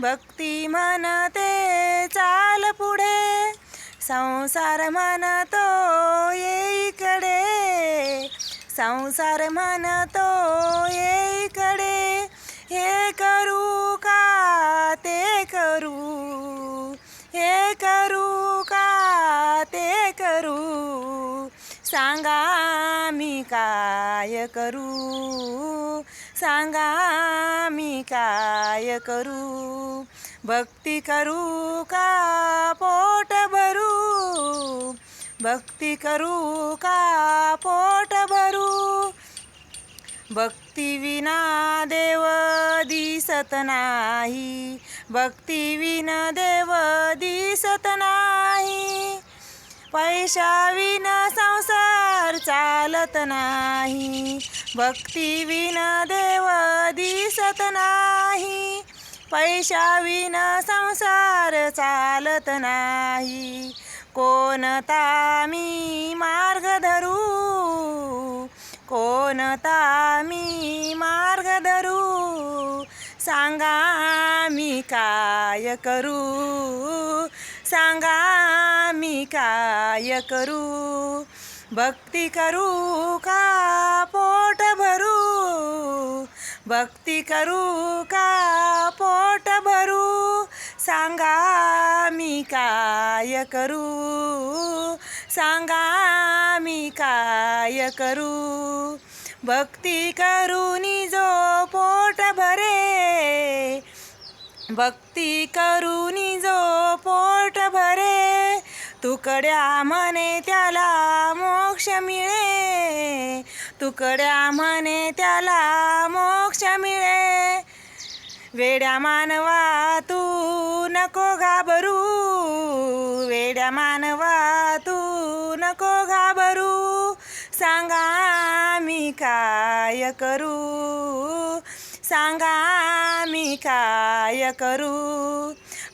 भक्ती म्हणते चाल पुढे. संसार म्हणतो येईकडे संसार म्हणतो येईकडे हे करू का ते करू. हे करू का ते करू. सांगा मी काय करू? सांगा मी काय करू? भक्ती करू का? पोट भरू? भक्ती करू का? पोट भरू? भक्ती विना देव दिसत नाही. भक्ती विना देव दिसत नाही. पैशा संसार संसार चालत नाही. भक्ती विना देव दिसत नाही. पैशा विना संसार चालत नाही. कोणता मी मार्ग धरू? कोणता मी मार्ग धरू? सांगा मी काय करू? सांगा मी काय करू? भक्ती करू का? पोट भरू? भक्ती करू का? पोट भरू? सांगा मी काय करू? सांगा मी काय करू? भक्ती करूनी जो पोट भरे? भक्ती करूनी जो पोट तुकड्या म्हणे त्याला मोक्ष मिळे. तुकड्या म्हणे त्याला मोक्ष मिळे. वेड्या मानवा तू नको घाबरू. वेड्या मानवा तू नको घाबरू. सांगा मी काय करू? सांगा मी काय करू?